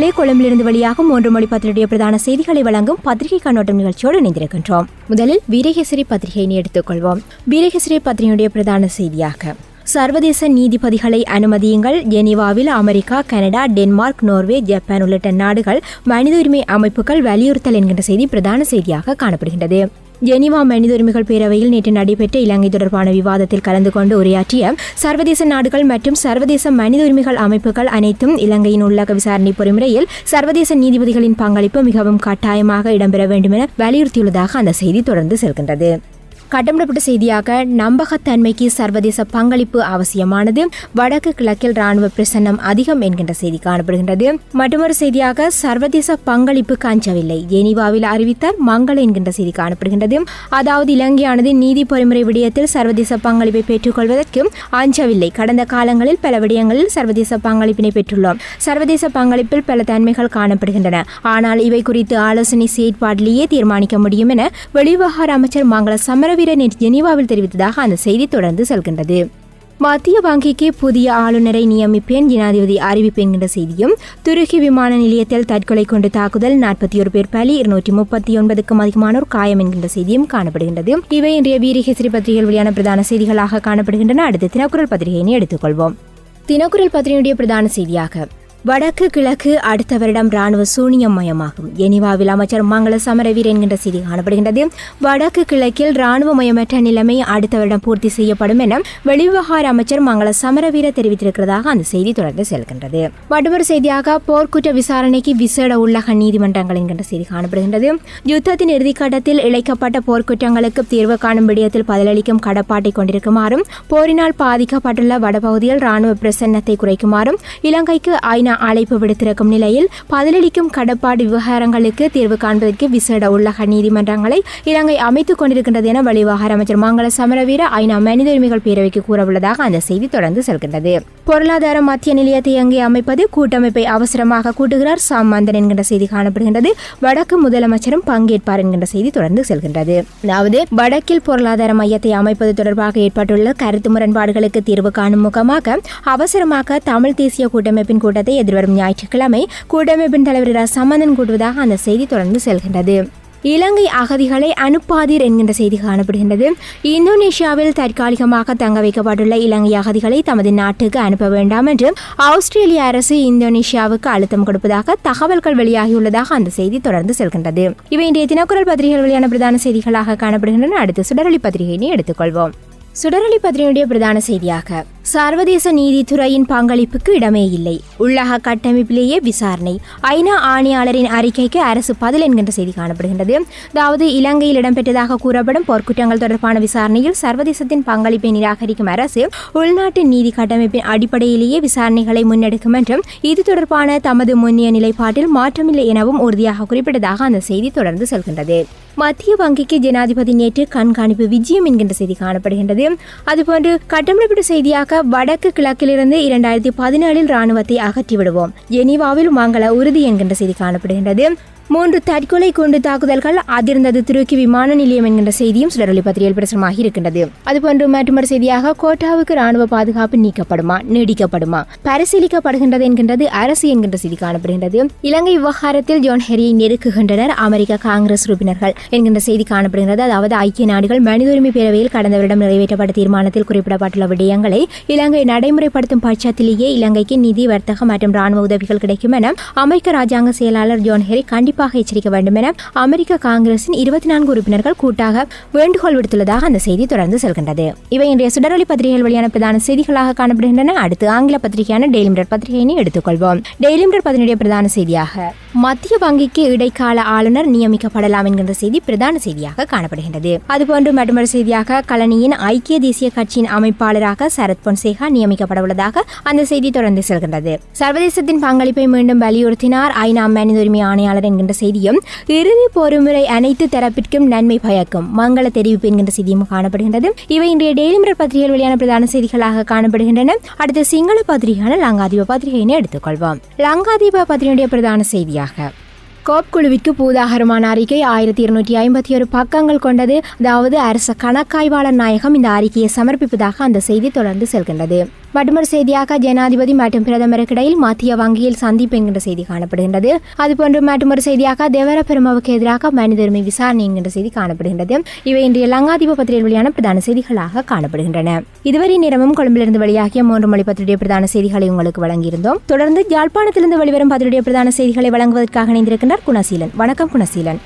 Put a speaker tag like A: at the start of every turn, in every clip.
A: நேர்களே கொழும்பிலிருந்து வெளியாகும் மூன்று மொழி பத்திரிகை பிரதான செய்திகளை வழங்கும் பத்திரிகை கண்ணோட்டம் நிகழ்ச்சியோடு இணைந்திருக்கின்றோம். முதலில் வீரகேசரி பத்திரிகையினை எடுத்துக்கொள்வோம். வீரகேசரி பத்திரிகையுடைய பிரதான செய்தியாக சர்வதேச நீதிபதிகளை அனுமதியுங்கள். ஜெனீவாவில் America Canada Denmark Norway Japan உள்ளிட்ட நாடுகள் மனித உரிமை அமைப்புகள் வலியுறுத்தல் என்கின்ற செய்தி பிரதான செய்தியாக காணப்படுகின்றது. ஜெனிவா மனித உரிமைகள் பேரவையில் நேற்று நடைபெற்ற இலங்கை தொடர்பான விவாதத்தில் கலந்து கொண்டு உரையாற்றிய சர்வதேச நாடுகள் மற்றும் சர்வதேச மனித உரிமைகள் அமைப்புகள் அனைத்தும் இலங்கையின் உள்ளக விசாரணை பொறிமுறையில் சர்வதேச நீதிபதிகளின் பங்களிப்பு மிகவும் கட்டாயமாக இடம்பெற வேண்டும் என வலியுறுத்தியுள்ளதாக அந்த செய்தி தொடர்ந்து செல்கின்றது. கட்டமிடப்பட்ட செய்தியாக நம்பகத்தன்மைக்கு சர்வதேச பங்களிப்பு அவசியமானது. வடக்கு கிழக்கில் ராணுவ பிரசன்னம் அதிகம் என்கின்ற செய்தி காணப்படுகின்றது. மற்றொரு செய்தியாக சர்வதேச பங்களிப்பு கஞ்சவில்லை. ஜெனீவாவில் அறிவித்தார் மங்கள என்கின்ற செய்தி காணப்படுகின்றது. அதாவது இலங்கையானது நீதி பொறிமுறை விடயத்தில் சர்வதேச பங்களிப்பை பெற்றுக்கொள்வதற்கு அஞ்சவில்லை. கடந்த காலங்களில் பல விடயங்களில் சர்வதேச பங்களிப்பினை பெற்றுள்ளோம். சர்வதேச பங்களிப்பில் பல தன்மைகள் காணப்படுகின்றன. ஆனால் இவை குறித்து ஆலோசனை செயற்பாட்டிலேயே தீர்மானிக்க முடியும் என வெளிவிவகார அமைச்சர் மங்கள சமர தவிர நேற்று ஜெனீவாவில் தெரிவித்ததாக அந்த செய்தி தொடர்ந்து செல்கின்றது. மத்திய வங்கிக்கு புதிய ஆளுநரை நியமிப்பேன் ஜனாதிபதி அறிவிப்பு என்கின்ற செய்தியும் துருக்கி விமான நிலையத்தில் தற்கொலை கொண்டு தாக்குதல் நாற்பத்தி ஒரு பேர் பலி இருநூற்றி முப்பத்தி ஒன்பதுக்கும் அதிகமானோர் காயம் என்கின்ற செய்தியும் காணப்படுகின்றது. இவை இன்றைய வீரகேசரி பத்திரிகையில் வெளியான பிரதான செய்திகளாக காணப்படுகின்றன. அடுத்து தினக்குரல் பத்திரிகையினை எடுத்துக்கொள்வோம். தினக்குரல் பத்திரிகையுடைய பிரதான செய்தியாக வடக்கு கிழக்கு அடுத்த வருடம் ராணுவ சூனியம் மயமாகும் எனிவாவில் அமைச்சர் மங்கள சமரவீர் என்கின்ற செய்தி காணப்படுகின்றது. வடக்கு கிழக்கில் ராணுவ மயமற்ற நிலைமை அடுத்த வருடம் பூர்த்தி செய்யப்படும் என வெளிவிவகார அமைச்சர் மங்கள சமரவீர தெரிவித்திருக்கிறதாக அந்த செய்தி தொடர்ந்து செல்கின்றது. மற்றொரு செய்தியாக போர்க்குற்ற விசாரணைக்கு விசேட உள்ளக நீதிமன்றங்கள் என்கின்ற செய்தி காணப்படுகின்றது. யுத்தத்தின் இறுதிக்கட்டத்தில் இழைக்கப்பட்ட போர்க்குற்றங்களுக்கு தீர்வு காணும் விடயத்தில் பதிலளிக்கும் கடப்பாட்டை கொண்டிருக்குமாறும் போரினால் பாதிக்கப்பட்டுள்ள வடபகுதியில் ராணுவ பிரசன்னத்தை குறைக்குமாறும் இலங்கைக்கு ஐநா அழைப்பு விடுத்திருக்கும் நிலையில் பதிலளிக்கும் கடப்பாடு விவகாரங்களுக்கு தீர்வு காண்பதற்கு விசேட உள்ளக நீதிமன்றங்களை இலங்கை அமைத்துக் கொண்டிருக்கின்றது என வெளிவிவகார அமைச்சர் மங்கள சமரவீர ஐநா மனித உரிமைகள் பேரவைக்கு கூறவுள்ளதாக அந்த செய்தி தொடர்ந்து செல்கின்றது. பொருளாதார மத்திய நிலையத்தை அங்கே அமைப்பது கூட்டமைப்பை அவசரமாக கூட்டுகிறார் சாம் மந்தன் என்கின்ற செய்தி காணப்படுகின்றது. வடக்கு முதலமைச்சரும் பங்கேற்பார் என்கின்ற செய்தி தொடர்ந்து செல்கின்றது. அதாவது வடக்கில் பொருளாதார மையத்தை அமைப்பது தொடர்பாக ஏற்பட்டுள்ள கருத்து முரண்பாடுகளுக்கு தீர்வு காணும் முகமாக அவசரமாக தமிழ் தேசிய கூட்டமைப்பின் கூட்டத்தை எதிர்வரும் ஞாயிற்றுக்கிழமை கூட்டமைப்பின் தலைவர் இரா சம்பந்தன் கூட்டுவதாக அந்த செய்தி தொடர்ந்து செல்கின்றது. இலங்கை அகதிகளை அனுப்பாதீர் என்கின்ற செய்தி காணப்படுகின்றது. இந்தோனேஷியாவில் தற்காலிகமாக தங்க வைக்கப்பட்டுள்ள இலங்கை அகதிகளை தமது நாட்டுக்கு அனுப்ப வேண்டாம் என்று ஆஸ்திரேலிய அரசு இந்தோனேஷியாவுக்கு அழுத்தம் கொடுப்பதாக தகவல்கள் வெளியாகியுள்ளதாக அந்த செய்தி தொடர்ந்து செல்கின்றது. இவை இன்றைய தினக்குரல் பத்திரிகைகள் வெளியான பிரதான செய்திகளாக காணப்படுகின்றன. அடுத்து சுடரொளி பத்திரிகையினை எடுத்துக்கொள்வோம். சுடரொளி பத்திரிகையுடைய பிரதான செய்தியாக சர்வதேச நீதித்துறையின் பங்களிப்புக்கு இடமே இல்லை. உள்ளக கட்டமைப்பிலேயே விசாரணை. ஐநா ஆணையாளரின் அறிக்கைக்கு அரசு பதில் என்கின்ற செய்தி காணப்படுகின்றது. அதாவது இலங்கையில் இடம்பெற்றதாக கூறப்படும் போர்க்குற்றங்கள் தொடர்பான விசாரணையில் சர்வதேசத்தின் பங்களிப்பை நிராகரிக்கும் அரசு உள்நாட்டு நீதி கட்டமைப்பின் அடிப்படையிலேயே விசாரணைகளை முன்னெடுக்கும் என்றும் இது தொடர்பான தமது முன்னிய நிலைப்பாட்டில் மாற்றமில்லை எனவும் உறுதியாக குறிப்பிட்டதாக அந்த செய்தி தொடர்ந்து செல்கின்றது. மத்திய வங்கிக்கு ஜனாதிபதி நேற்று கண்காணிப்பு விஜயம் என்கின்ற செய்தி காணப்படுகின்றது. அதுபோன்று கட்டமைப்பிட்ட செய்தியாக வடக்கு கிழக்கிலிருந்து இரண்டாயிரத்தி பதினேழில் ராணுவத்தை அகற்றிவிடுவோம். ஜெனீவாவில் மங்கள உறுதி என்கின்ற செய்தி காணப்படுகின்றது. மூன்று தற்கொலை குண்டு தாக்குதல்கள் அதிர்ந்தது துருக்கி விமான நிலையம் என்கின்ற செய்தியும் சுடரொலி பத்திரிகையில் பிரசுரமாக இருக்கின்றது. அதுபோன்று மற்றொரு செய்தியாக கோட்டாவுக்கு ராணுவ பாதுகாப்பு நீக்கப்படுமா நீடிக்கப்படுமா பரிசீலிக்கப்படுகின்றது என்கின்றது அரசு என்கின்ற செய்தி காணப்படுகின்றது. இலங்கை விவகாரத்தில் ஜோன் ஹெரியை நெருக்குகின்றனர் அமெரிக்க காங்கிரஸ் உறுப்பினர்கள் என்கின்ற செய்தி காணப்படுகிறது அதாவது ஐக்கிய நாடுகள் மனித உரிமை பேரவையில் கடந்த வருடம் நிறைவேற்றப்பட்ட தீர்மானத்தில் குறிப்பிடப்பட்டுள்ள விடயங்களை இலங்கை நடைமுறைப்படுத்தும் பட்சத்திலேயே இலங்கைக்கு நிதி வர்த்தகம் மற்றும் ராணுவ உதவிகள் கிடைக்கும் என அமெரிக்க ராஜாங்க செயலாளர் ஜோன் ஹெரி கண்டிப்பாக கண்டிப்பாக எச்சரிக்க வேண்டும் என அமெரிக்க காங்கிரசின் இருபத்தி நான்கு உறுப்பினர்கள் கூட்டாக வேண்டுகோள் விடுத்துள்ளதாக அந்த செய்தி தொடர்ந்து செல்கின்றது. இவை இன்றைய சுடரொலி பத்திரிகைகள் வெளியான பிரதான செய்திகளாக காணப்படுகின்றன. அடுத்து ஆங்கில பத்திரிகையான டெய்லி மிரர் பத்திரிகையினை எடுத்துக்கொள்வோம். டெய்லி மிரர் பத்திரிகையுடைய பிரதான செய்தியாக மத்திய வங்கிக்கு இடைக்கால ஆளுநர் நியமிக்கப்படலாம் என்கின்ற செய்தி பிரதான செய்தியாக காணப்படுகின்றது. அதுபோன்று மற்றொரு செய்தியாக கலனியின் ஐக்கிய தேசிய கட்சியின் அமைப்பாளராக சரத் பொன்சேகா நியமிக்கப்பட உள்ளதாக அந்த செய்தி தொடர்ந்து செல்கின்றது. சர்வதேசத்தின் பங்களிப்பை மீண்டும் வலியுறுத்தினார் ஐநா மனித உரிமை ஆணையாளர் என்கின்ற செய்தியும் இறுதி பொறுமுறை அனைத்து தரப்பிற்கும் நன்மை பயக்கும். மங்கள தெரிவிப்பு என்கின்ற செய்தியும் காணப்படுகின்றது. இவை இன்றைய டெய்லி மிரர் பத்திரிகையில் வெளியான பிரதான செய்திகளாக காணப்படுகின்றன. அடுத்த சிங்கள பத்திரிகையான லங்காதீப பத்திரிகையினை எடுத்துக்கொள்வோம். லங்காதீப பத்திரிகையுடைய பிரதான செய்தியாக கோப் குழுவிற்கு பூதாகரமான அறிக்கை ஆயிரத்தி இருநூற்றி ஐம்பத்தி ஒரு பக்கங்கள் கொண்டது. அதாவது அரச கணக்காய்வாளர் நாயகம் இந்த அறிக்கையை சமர்ப்பிப்பதாக அந்த செய்தி தொடர்ந்து செல்கின்றது. மற்றொரு செய்தியாக ஜனாதிபதி மற்றும் பிரதமருக்கு இடையில் மத்திய வங்கியில் சந்திப்பு என்கின்ற செய்தி காணப்படுகின்றது. அதுபோன்று மற்றொரு செய்தியாக தேவர பெருமாவுக்கு எதிராக மனித உரிமை விசாரணை என்கின்ற செய்தி காணப்படுகின்றது. இவை இன்றைய லங்காதீப பத்திரிகையில் வெளியான பிரதான செய்திகளாக காணப்படுகின்றன. இதுவரை நேரமும் கொழும்பிலிருந்து வெளியாகிய மூன்று மொழி பத்திரிகை பிரதான செய்திகளை உங்களுக்கு வழங்கியிருந்தோம். தொடர்ந்து யாழ்ப்பாணத்திலிருந்து வெளிவரும் பத்திரிகை பிரதான செய்திகளை வழங்குவதற்காக இணைந்திருக்கின்றார் குணசீலன். வணக்கம் குணசீலன்.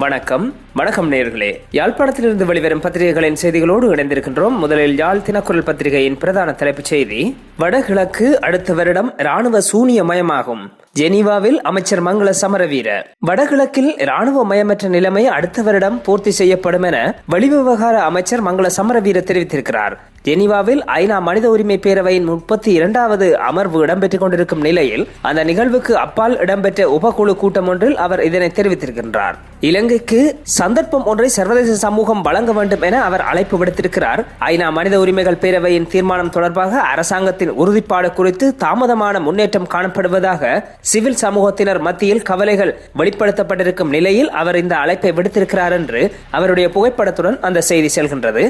B: வணக்கம். வணக்கம் நேர்களே. யாழ்ப்பாணத்திலிருந்து வெளிவரும் பத்திரிகைகளின் செய்திகளோடு இணைந்திருக்கின்றோம். முதலில் யாழ் தினக்குரல் பத்திரிகையின் பிரதான தலைப்புச் செய்தி. வடகிழக்கு அடுத்த வருடம் ராணுவ சூனிய மயமாகும் ஜெனீவாவில் அமைச்சர் மங்கள சமரவீர. வடகிழக்கில் ராணுவ மயமற்ற நிலைமை அடுத்த வருடம் பூர்த்தி செய்யப்படும் என வெளிவிவகார அமைச்சர் மங்கள சமரவீர தெரிவித்திருக்கிறார். ஜெனீவாவில் ஐநா மனித உரிமை பேரவையின் முப்பத்தி இரண்டாவது அமர்வு இடம்பெற்றுக் கொண்டிருக்கும் நிலையில் அந்த நிகழ்வுக்கு அப்பால் இடம்பெற்ற உபகுழு கூட்டம் ஒன்றில் அவர் இதனை தெரிவித்திருக்கின்றார். இலங்கைக்கு சந்தர்ப்பம் ஒன்றை சர்வதேச சமூகம் வழங்க வேண்டும் என அவர் அழைப்பு விடுத்திருக்கிறார். ஐநா மனித உரிமைகள் பேரவையின் தீர்மானம் தொடர்பாக அரசாங்கத்தின் உறுதிப்பாடு குறித்து தாமதமான முன்னேற்றம் காணப்படுவதாக சிவில் சமூகத்தினர் மத்தியில் கவலைகள் வெளிப்படுத்தப்பட்டிருக்கும் நிலையில் அவர் இந்த அழைப்பை விடுத்திருக்கிறார் என்று அவருடைய புகைப்படத்துடன் அந்த செய்தி செல்கின்றது.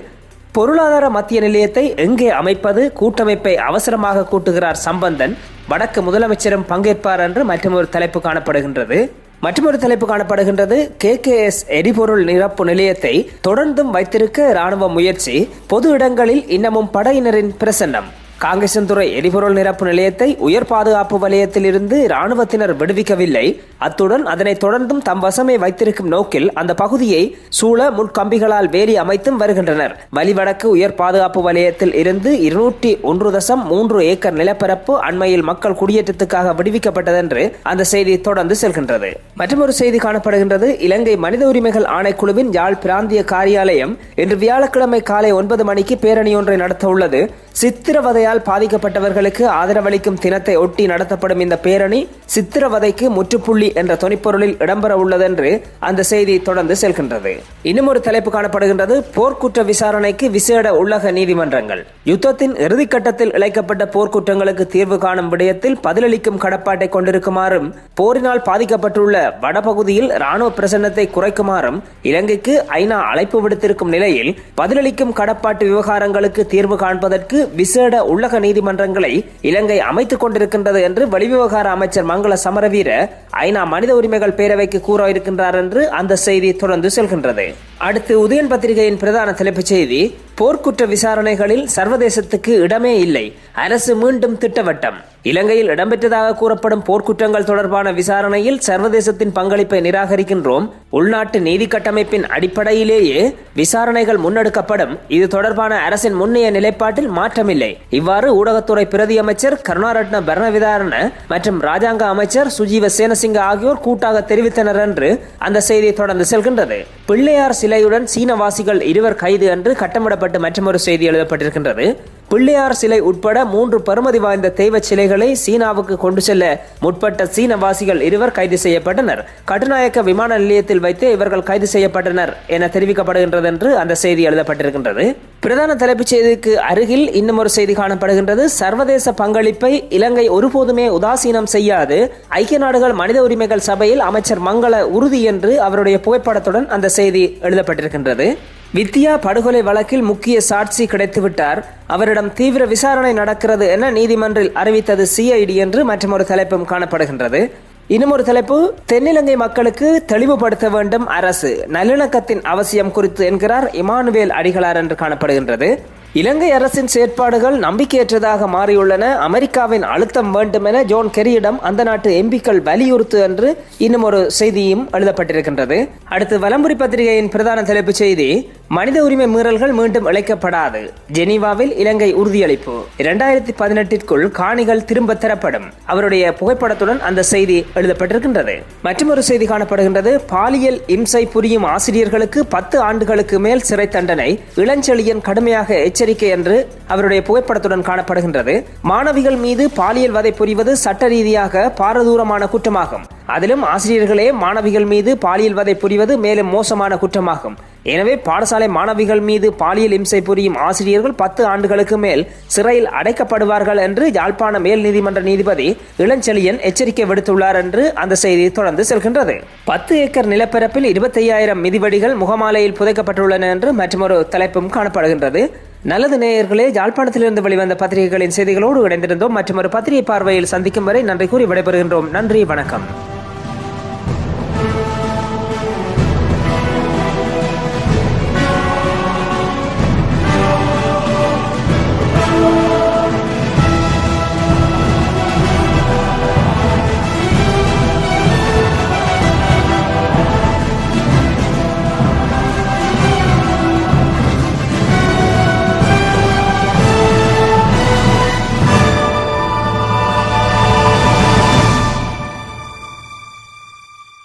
B: பொருளாதார மத்திய நிலையத்தை எங்கே அமைப்பது கூட்டமைப்பை அவசரமாக கூட்டுகிறார் சம்பந்தன் வடக்கு முதலமைச்சரும் பங்கேற்பார் என்று மற்றொரு தலைப்பு காணப்படுகின்றது. மற்றொரு தலைப்பு காணப்படுகின்றது கே கே எஸ் எரிபொருள் நிரப்பு நிலையத்தை தொடர்ந்தும் வைத்திருக்க ராணுவ முயற்சி பொது இடங்களில் இன்னமும் படையினரின் பிரசன்னம். காங்கேசன்துறை எரிபொருள் நிரப்பு நிலையத்தை உயர் பாதுகாப்பு வலயத்தில் இருந்து இராணுவத்தினர் விடுவிக்கவில்லை. அத்துடன் அதனை தொடர்ந்தும் தம் வசமே வைத்திருக்கும் நோக்கில் அந்த பகுதியை சூழ முன்கம்பிகளால் வேலி அமைத்தும் வருகின்றனர். வலிவடக்கு உயர் பாதுகாப்பு வலயத்தில் இருந்து இருநூற்றி ஒன்று தசம் மூன்று ஏக்கர் நிலப்பரப்பு அண்மையில் மக்கள் குடியேற்றத்துக்காக விடுவிக்கப்பட்டதென்று அந்த செய்தி தொடர்ந்து செல்கின்றது. மற்றொரு செய்தி காணப்படுகின்றது. இலங்கை மனித உரிமைகள் ஆணைக்குழுவின் யாழ் பிராந்திய காரியாலயம் இன்று வியாழக்கிழமை காலை ஒன்பது மணிக்கு பேரணி ஒன்றை நடத்த உள்ளது சித்திரவதையால் பாதிக்கப்பட்டவர்களுக்கு ஆதரவளிக்கும் தினத்தை ஒட்டி நடத்தப்படும் இந்த பேரணி சித்திரவதைக்கு முற்றுப்புள்ளி என்ற தொனிப்பொருளில் இடம்பெற உள்ளதென்று அந்த செய்தி தொடர்ந்து செல்கின்றது. இன்னும் ஒரு தலைப்பு காணப்படுகின்றது. போர்க்குற்ற விசாரணைக்கு விசேட உள்ளக நீதிமன்றங்கள். யுத்தத்தின் இறுதிக்கட்டத்தில் இழைக்கப்பட்ட போர்க்குற்றங்களுக்கு தீர்வு காணும் விடயத்தில் பதிலளிக்கும் கடப்பாட்டை கொண்டிருக்குமாறும் போரினால் பாதிக்கப்பட்டுள்ள வடபகுதியில் ராணுவ பிரசன்னத்தை குறைக்குமாறும் இலங்கைக்கு ஐநா அழைப்பு விடுத்திருக்கும் நிலையில் பதிலளிக்கும் கடப்பாட்டு விவகாரங்களுக்கு தீர்வு காண்பதற்கு விசேட உள்ளக நீதிமன்றங்களை இலங்கை அமைத்துக் கொண்டிருக்கின்றது என்று வெளிவிவகார அமைச்சர் மங்கள சமரவீர ஐநா மனித உரிமைகள் பேரவைக்கு கூற இருக்கின்றார் என்று அந்த செய்தி தொடர்ந்து செல்கின்றது. அடுத்து உதயன் பத்திரிகையின் பிரதான தலைப்புச் செய்தி போர்க்குற்ற விசாரணைகளில் சர்வதேசத்துக்கு இடமே இல்லை. அரசு மீண்டும் திட்டவட்டம். இலங்கையில் இடம்பெற்றதாக கூறப்படும் போர்க்குற்றங்கள் தொடர்பான விசாரணையில் சர்வதேசத்தின் பங்களிப்பை நிராகரிக்கின்றோம். உள்நாட்டு நீதி கட்டமைப்பின் அடிப்படையிலேயே விசாரணைகள் முன்னெடுக்கப்படும். இது தொடர்பான அரசின் முன்னைய நிலைப்பாட்டில் மாற்றமில்லை. இவ்வாறு ஊடகத்துறை பிரதி அமைச்சர் கருணாரட்ன பரணவிதாரண மற்றும் ராஜாங்க அமைச்சர் சுஜீவ சேனசிங்க ஆகியோர் கூட்டாக தெரிவித்தனர் என்று அந்த செய்தி தொடர்ந்து செல்கின்றது. பிள்ளையார் சிலையுடன் சீனவாசிகள் இருவர் கைது என்று கட்டமிடப்பட்டு மற்றொரு செய்தி எழுதப்பட்டிருக்கின்றது. பிள்ளையார் சிலை உட்பட மூன்று பருமதி வாய்ந்த தெய்வ சிலைகளை சீனாவுக்கு கொண்டு செல்ல முற்பட்ட சீனவாசிகள் இருவர் கைது செய்யப்பட்டனர். கட்டுநாயக்க விமான நிலையத்தில் வைத்து இவர்கள் கைது செய்யப்பட்டனர் என தெரிவிக்கப்படுகின்றது என்று அந்த செய்தி எழுதப்பட்டிருக்கின்றது. பிரதான தலைப்புச் செய்திக்கு அருகில் இன்னும் ஒரு செய்தி காணப்படுகின்றது. சர்வதேச பங்களிப்பை இலங்கை ஒருபோதுமே உதாசீனம் செய்யாது. ஐக்கிய நாடுகள் மனித உரிமைகள் சபையில் அமைச்சர் மங்கள உறுதி என்று அவருடைய புகைப்படத்துடன் அந்த செய்தி எழுதப்பட்டிருக்கின்றது. வித்யா படுகொலை வழக்கில் முக்கிய சாட்சி கிடைத்துவிட்டார். அவரிடம் தீவிர விசாரணை நடக்கிறது என நீதிமன்றில் அறிவித்தது சிஐடி என்று மற்றொரு தலைப்பும் காணப்படுகின்றது. இன்னும் ஒரு தலைப்பு தென்னிலங்கை மக்களுக்கு தெளிவுபடுத்த வேண்டும் அரசு. நல்லிணக்கத்தின் அவசியம் குறித்து என்கிறார் இமானுவேல் அடிகளார் என்று காணப்படுகின்றது. இலங்கை அரசின் செயற்பாடுகள் நம்பிக்கையற்றதாக மாறியுள்ளன. அமெரிக்காவின் அழுத்தம் வேண்டும் என ஜோன் கெரியிடம் அந்த நாட்டு எம்பிக்கள் வலியுறுத்து என்று இன்னும் ஒரு செய்தியும் எழுதப்பட்டிருக்கின்றது. அடுத்து வலம்புரி பத்திரிகையின் பிரதான தலைப்புச் செய்தி மனித உரிமை மீறல்கள் மீண்டும் இழைக்கப்படாது. ஜெனீவாவில் இலங்கை உறுதியளிப்பு. இரண்டாயிரத்தி பதினெட்டிற்குள் காணிகள் திரும்ப தரப்படும். அவருடைய புகைப்படத்துடன் அந்த செய்தி எழுதப்பட்டிருக்கின்றது. மற்றொரு செய்தி காணப்படுகின்றது. பாலியல் இம்சை புரியும் ஆசிரியர்களுக்கு பத்து ஆண்டுகளுக்கு மேல் சிறை தண்டனை. இளஞ்செழியன் கடுமையாக எச்ச எச்சரிக்கை என்று அவருடைய புகைப்படத்துடன் காணப்படுகின்றது. மாணவிகள் மீது பாலியல் வதை புரிவது சட்ட ரீதியாக பாரதூரமான குற்றமாகும். அதிலும் ஆசிரியர்களே மாணவிகள் மீது பாலியல் வதை புரிவது மேலும் மோசமான குற்றமாகும். எனவே பாடசாலை மாணவிகள் மீது பாலியல் இம்சை புரியும் ஆசிரியர்கள் பத்து ஆண்டுகளுக்கு மேல் சிறையில் அடைக்கப்படுவார்கள் என்று யாழ்ப்பாண மேல் நீதிமன்ற நீதிபதி இளஞ்செழியன் எச்சரிக்கை விடுத்துள்ளார் என்று அந்த செய்தி தொடர்ந்து செல்கின்றது. பத்து ஏக்கர் நிலப்பரப்பில் இருபத்தையாயிரம் மிதிவடிகள் முகமாலையில் புதைக்கப்பட்டுள்ளன என்று மற்றொரு தலைப்பும் காணப்படுகின்றது. நல்லது நேயர்களே யாழ்ப்பாணத்திலிருந்து வெளிவந்த பத்திரிகைகளின் செய்திகளோடு இணைந்திருந்தோம். மற்றும் ஒரு பத்திரிகை பார்வையில் சந்திக்கும் வரை நன்றி கூறி விடைபெறுகின்றோம். நன்றி வணக்கம்.